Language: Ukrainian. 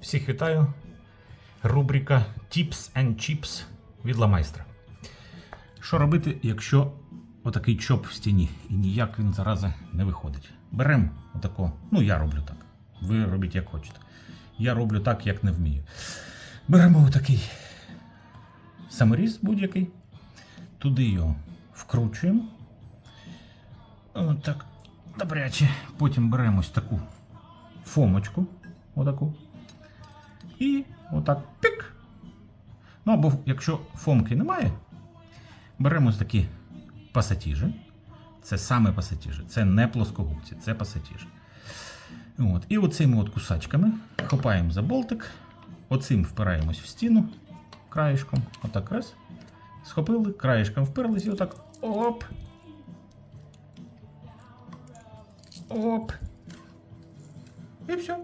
Всіх вітаю. Рубрика Tips and Chips від Ламайстра. Що робити, якщо отакий чоп в стіні і ніяк він зарази не виходить? Беремо отако. Ну, я роблю так. Ви робіть як хочете. Я роблю так, як не вмію. Беремо отакий саморіз будь-який. Туди його вкручуємо. Отак. Добряче. Потім беремо ось таку фомочку. Отаку. І отак пік. Ну або якщо фомки немає, беремо такі пасатіжі. Це саме пасатіжі. Це не плоскогубці, це пасатіжі. От. І оцими от кусачками хопаємо за болтик, оцим впираємось в стіну краєшком. Отак раз. Схопили, краєшком вперлись і отак оп. Оп. І все.